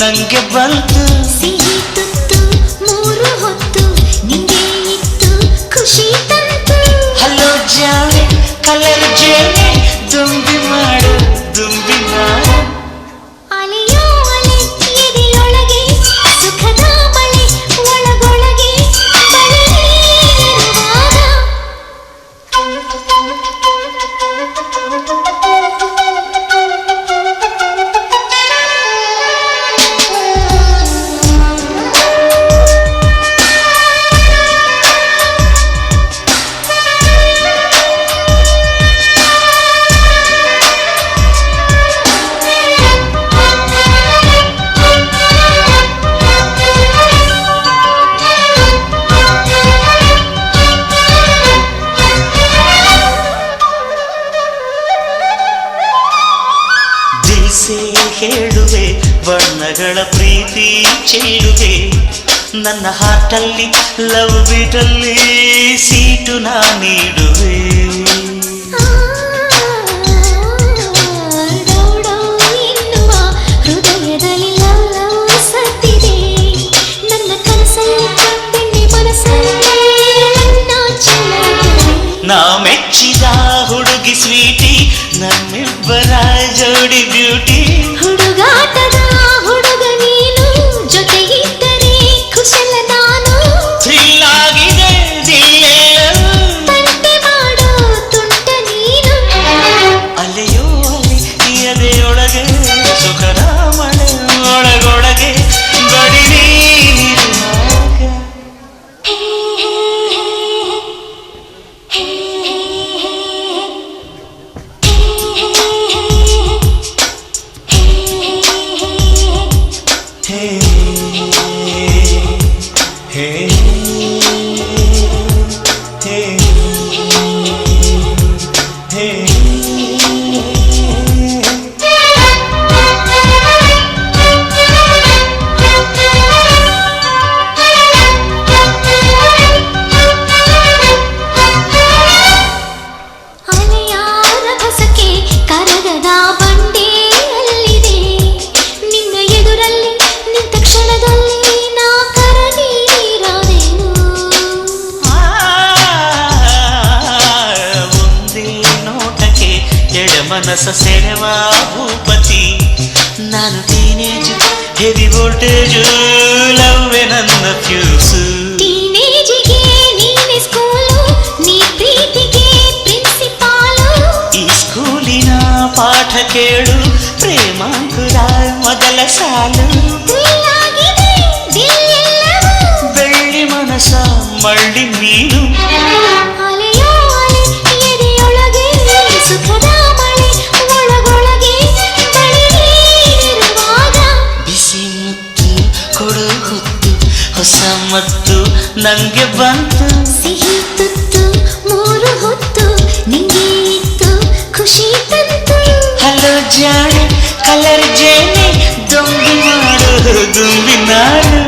ಮತ್ತು ನಂಗೆ ಬಂತು ಬಣ್ಣಗಳ ಪ್ರೀತಿ ಚೆಲ್ಲುವೆ ನನ್ನ ಹಾಟಲ್ಲಿ ಲವ್ ಬೀಟಲ್ಲಿ ಸೀಟು ನಾ ನೀಡುವೆ ಡೌಡೌ ಎನ್ನುವ ಹೃದಯದಲ್ಲಿ ಲವ್ ಸತ್ತಿದೆ ನನ್ನ ಕನಸಲ್ಲಿ ಬೆಣ್ಣೆ ಮನಸ್ಸಲ್ಲಿ ನಾಚಿದೆ ನಾ ಮೆಚ್ಚಿದ ಹುಡುಗಿ ಸ್ವೀಟಿ ನಮ್ಮಿಬ್ಬರ ಜೋಡಿ ಬ್ಯೂಟಿ Hey ಎಡ ಮನಸ್ಸ ಸೆಳೆವ ಭೂಪತಿ ನಾನು ಟೀನೇಜ್ ಹೆವಿ ವೋಲ್ಟೇಜ್ ಲವ್ವೆ ನನ್ನ ಫ್ಯೂಸು ಟೀನೇಜಿಗೆ ನೀನೆ ಸ್ಕೂಲು ನೀ ಪ್ರೀತಿಗೆ ಪ್ರಿನ್ಸಿಪಾಲು ಈ ಸ್ಕೂಲಿನ ಪಾಠ ಕೇಳು ಪ್ರೇಮಾಂಕುರ ಮೊದಲ ಸಾಲು ಮತ್ತು ನಂಗೆ ಬಂತು ಸಿಹಿ ತುತ್ತು ಮೂರು ಹೊತ್ತು ನಿಂಗೆ ಇತ್ತು ಖುಷಿ ತಂತು ಹಲೋ ಜಾಣೆ ಕಲರ್ ಜೇನೆ ದೊಂಬಿ ಮಾಡು ದುಂಬಿ ನಾಡು